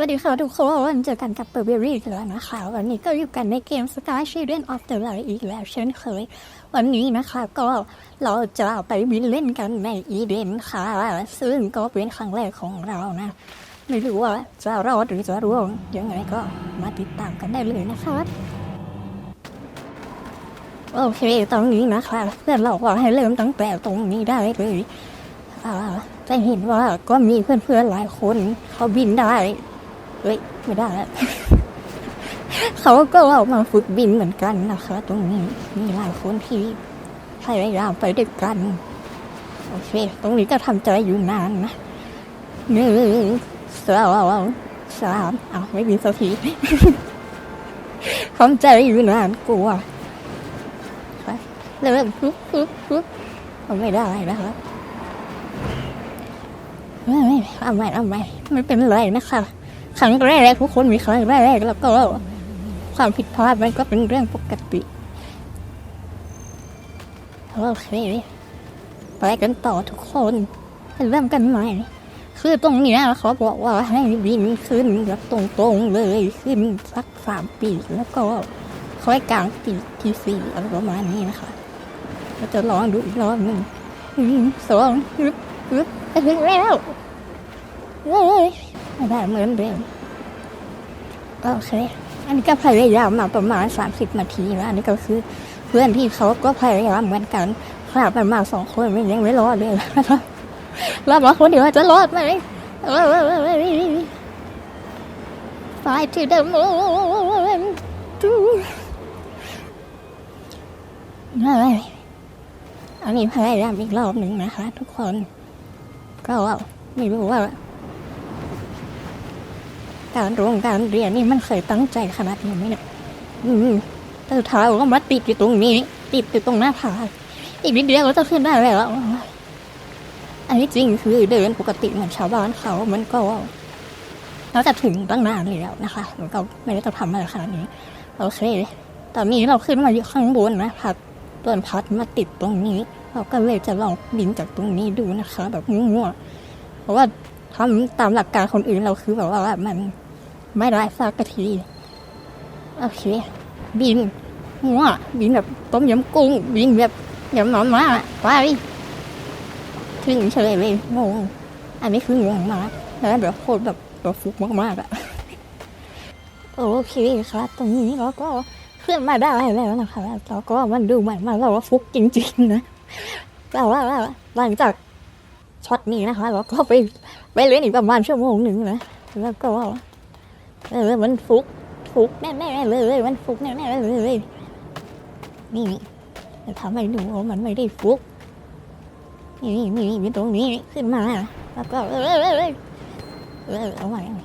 วัสดีค่ะทุกคนเจอกันกับเบอร์เบอรี่อีกแล้วนะคะวันนี้ก็อยู่กันในเกม Sky Children of the Light อีกแล้วเช่นเคยวันนี้นะคะก็เราจะไปบินเล่นกันในอีเดนค่ะ ซึ่งก็เป็นครั้งแรกของเรานะ ไม่รู้ว่าจะรอดหรือจะร่วงยังไงก็มาติดตามกันได้เลยนะคะโอเคตรงนี้นะคะเพื่อนเราบอกให้เริ่มตั้งแต่ตรงนี้ได้เลยอ่าจะเห็นว่าก็มีเพื่อนๆหลายคนเขาบินได้ เฮ้ยไม่ได้แล้วเขาก็เอามาฝึกบินเหมือนกันนะคะตรงนี้มีหลายคนที่พยายามไปด้วยกันโอเค ตรงนี้ก็ทำใจอยู่นานนะหนึ่งสองสามเอาไม่บินสักทีทำใจอยู่นานกลัวไปเริ่มปุ๊บปุ๊บปุ๊บเอาไม่ได้นะคะไม่ไม่เอาไม่เอาไม่ไม่เป็นไรนะคะ ครั้งแรกทุกคนมีครั้งแรกแล้วก็ความผิดพลาดมันก็เป็นเรื่องปกติโอเคไปกันต่อทุกคนเริ่มกันใหม่คือตรงนี้ยเขาบอกว่าให้บินขึ้นแบบตรงๆเลยขึ้นสักสามปีแล้วก็ค่อยกลางปีที่สี่อะไรประมาณนี้นะคะเราจะลองดูอีกรอบหนึ่งหนึ่งสองปึ๊บปึ๊บไปถึงแล้วเฮ้ย ไม่ได้เหมือนเดิมโอเค อันนี้ก็พยายามมาประมาณสามสิบนาทีแล้วอันนี้ก็คือเพื่อนที่เขาก็พยายามเหมือนกันขนาดมันมาสองคนไมันยังไม่รอดเลยนะครับรอดมาคนเดียวจะรอดไหมไฟที่เดิมอันนี้พยายามอีกรอบหนึ่งนะคะ ทุกคน ก็ไม่รู้ว่า การโรงการเรียนนี่มันเคยตั้งใจขนาดนี้ไหมเนี่ยอืมแต่เท้าก็มาติดอยู่ตรงนี้ ติดอยู่ตรงหน้าผาอีกนิดเดียวก็จะขึ้นได้แล้ว อันนี้จริงคือเดินปกติเหมือนชาวบ้านเขา มันก็เราจะถึงตั้งนานแล้วนะคะมันก็ไม่ได้ต้องทำอะไรขนาดนี้โอเคตอนนี้เราขึ้นมาอยู่ข้างบนนะพัดต้นพัดมาติดตรงนี้ เราก็เลยจะลองบินจากตรงนี้ดูนะคะ แบบมั่วๆเพราะว่า ทำตามหลักการคนอื่นเราคือแบบว่ามันไม่ได้สักทีโอเค บินหัวบินแบบต้มยำกุ้ง บินแบบยำหนอนมาไปถึงเฉยเลยงงอันนี้คืองงมากแล้วแบบโคตรแบบตัวฟุกมากๆอะโอเคครับ ตรงนี้เราก็ขึ้นมาได้แล้วนะคะแล้วก็มันดูเหมือนมาเราว่าฟุกจริง ๆ นะแต่ว่าหลังจาก ช็อตนี้นะคะเราก็ไปไปเล่นอีกประมาณชั่วโมงหนึ่งนะแล้วก็เออมันฟุกฟุกแน่แน่ๆเลยมันฟุกแน่แน่ๆเลยนี่จะทำให้ดูว่ามันไม่ได้ฟุกนี่นี่นี่มีตรงนี้ขึ้นมาแล้วก็เออเออเออเออเอาใหม่เอาใหม่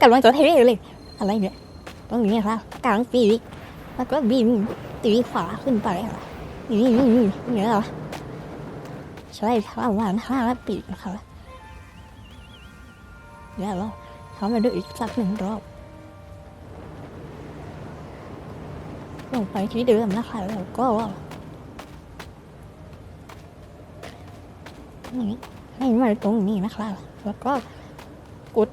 กำลังจะเทเลยอะไรเนี่ยตรงนี้ค่ะกลางปีแล้วก็บินตีขวาขึ้นไปค่ะนี่นี่นี่เนี่ยเหรอ ใช่ประมาณห้าปีกนะคะเนี่ยเหรอเขามาดูอีกสักหนึ่งรอบลงไปที่เดิมนะคะแล้วก็นี่ให้มาตรงนี้นะคะ แล้วก็กด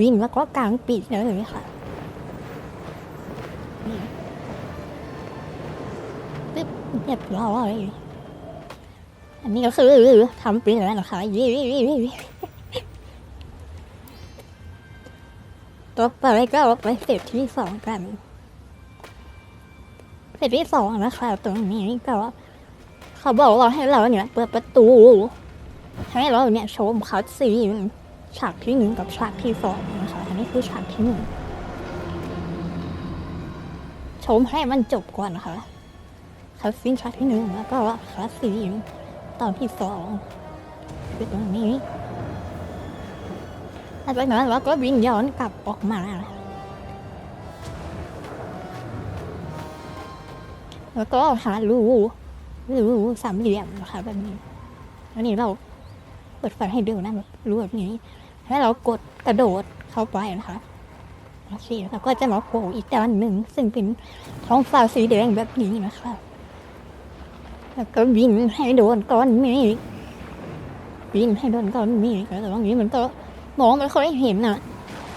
วิ่งแล้วก็กลางปีกเลยค่ะนี่ปึ๊บเรียบร้อย อันนี้ก็คือทำเป็นแล้วนะคะยี่ยี่ต่อไปก็ไปเสร็จที่สองกันเสร็จที่สองนะคะตรงนี้ก็เขาบอกว่าให้เราเนี่ยเปิดประตู ให้เราเนี่ยชมคัดซีนฉากที่หนึ่งกับฉากที่สองนะคะอันนี้คือฉากที่หนึ่งชมให้มันจบก่อนนะคะคัดซีนฉากที่หนึ่งแล้วก็คัดซีน ตอนที่สองคือตรงนี้หลังจากนั้นเราก็วิ่งย้อนกลับออกมา แล้วก็หารูรูสามเหลี่ยมนะคะแบบนี้อันนี้เราเปิดไฟให้ดูนะแบบรูแบบนี้ แล้วเรากดกระโดดเข้าไปนะคะโอเคแล้วก็จะมาโผล่อีกด้านหนึ่งซึ่งเป็นท้องฟ้าสีแดงแบบนี้นะคะ แล้วก็วิ่งให้โดนก้อนเมฆวิ่งให้โดนก้อนเมฆแล้วตรงนี้มันก็มองไม่ค่อยเห็นอะ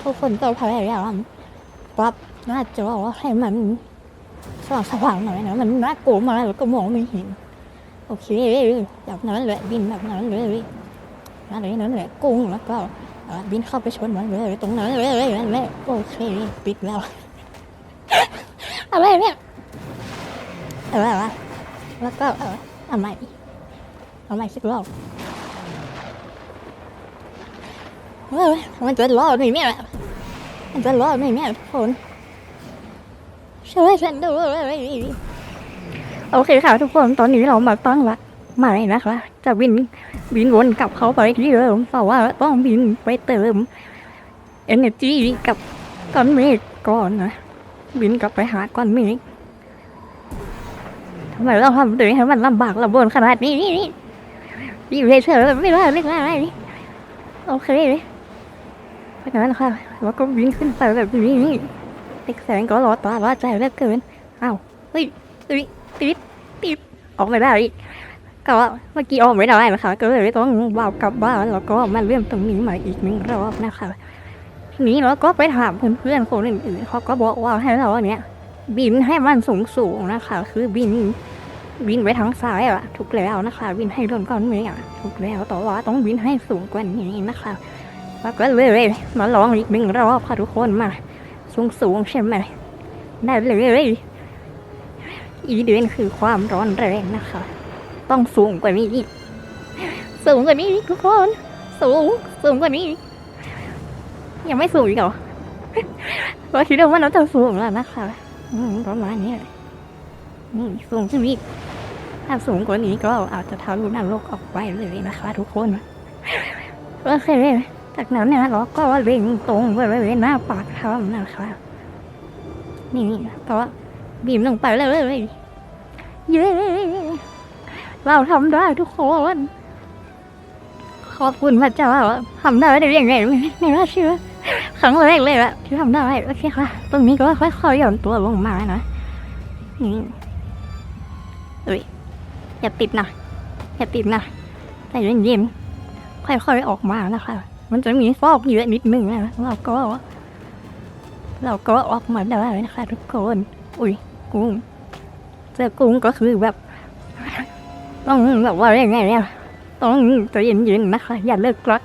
ทุกคนก็พยายามปรับหน้าจอให้มันสว่างสว่างหน่อยนะมันน่ากลัวมากแล้วก็มองไม่เห็น โอเคแบบนั้นแหละบินแบบนั้นเลยนั่นเลยนั่นแหละกุ้งแล้วก็บินเข้าไปชนมันเลยตรงนั้นเลยนั่นแหละโอเคปิดแล้วอะไรเนี่ยอะไรวะ แล้วก็เออเอาใหม่เอาใหม่สักรอบเฮ้ยมันจะรอดไหมเนี่มันจะรอดไหมเนี่ทุกคนช่วยฉันด้วยโอเคค่ะทุกคนตอนนี้เรามาตั้งลักใหม่นะคะ จะบินบินวนกลับเขาไปที่เดิมเพราะว่าต้องบินไปเติม energy กับก้อนเมฆก่อนนะบินกลับไปหาก้อนเมฆ ทำไมเราทำตัวเองให้มันลำบากลำบนขนาดนี้อยู่เฉยๆไม่ได้ไม่ได้โอเคเลยเพราะฉะนั้นค่ะเราก็บินขึ้นไปแบบนี้ติ๊กแสงก็รอตารอใจเหลือเกินอ้าวเฮ้ยติดติดติดออกไม่ได้อีกก็เมื่อกี้ออกไม่ได้นะคะก็เลยต้องว่าวกลับบ้านแล้วก็มาเริ่มตรงนี้ใหม่อีกหนึ่งรอบนะคะนี้เราก็ไปถามเพื่อนๆคนอื่นๆเขาก็บอกว่าให้เราเนี่ย บินให้มันสูงสูงๆนะคะ คือบินบินไปทางซ้ายอะถูกแล้วนะคะ บินให้โดนก้อนเมฆอะถูกแล้วแต่ว่าต้องบินให้สูงกว่านี้นะคะแล้วก็เลยมาลองอีกหนึ่งรอบค่ะทุกคนมาสูงสูงๆใช่ไหมได้เลยอีเดนคือความร้อนแรงนะคะ ต้องสูงกว่านี้อีกสูงกว่านี้ทุกคน สูงสูงกว่านี้ยังไม่สูงอีกเหรอเราคิดว่าน้องจะสูงแล้วนะคะ ประมาณนี้แหละอืมสูงขึ้นอีกถ้าสูงกว่านี้ก็อาจจะทะลุนรกออกไปเลยนะคะทุกคนโอเคจากนั้นเนี่ยเราก็เล็งตรงไปเลยหน้าปากถ้ำนะคะ นี่เพราะบีมลงไปเลยเย้เราทำได้ทุกคนขอบคุณพระเจ้าทำได้ได้ยังไงไม่ไม่น่าเชื่อ ครั้งแรกเลยอะที่ทำได้โอเคค่ะตรงนี้ก็ค่อยๆหย่อนตัวลงมานะนี่เอ้ยอย่าติดนะอย่าติดนะใจเย็นๆค่อยๆออกมานะคะ มันจะมีฟอกเยอะนิดนึงนะเราก็ เราก็ออกมาได้นะคะทุกคนอุ้ยกุ้งเจอกุ้งก็คือแบบต้องแบบว่ายังไงเนี่ยต้องใจเย็นๆนะคะอย่าเลิกรัก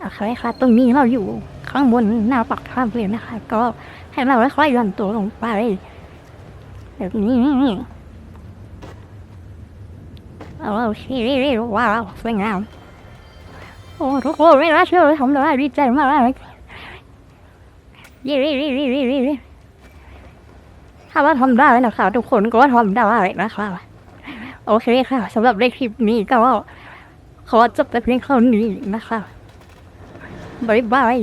โอเคค่ะตรงนี้เราอยู่ ข้างบนหน้าปักถ้ำเลยนะคะ ก็ให้เราค่อยๆย่อนตัวลงไปแบบนี้โอเคว้าวสวยงามโอ้ทุกคนไม่น่าเชื่อเลยทำได้ดีใจมากเลยเย้ถ้าว่าทำได้นะคะทุกคนก็ทำได้นะคะโอเคค่ะสำหรับในคลิปนี้ก็ขอจบแต่เพียงเท่านี้นะคะบ๊ายบาย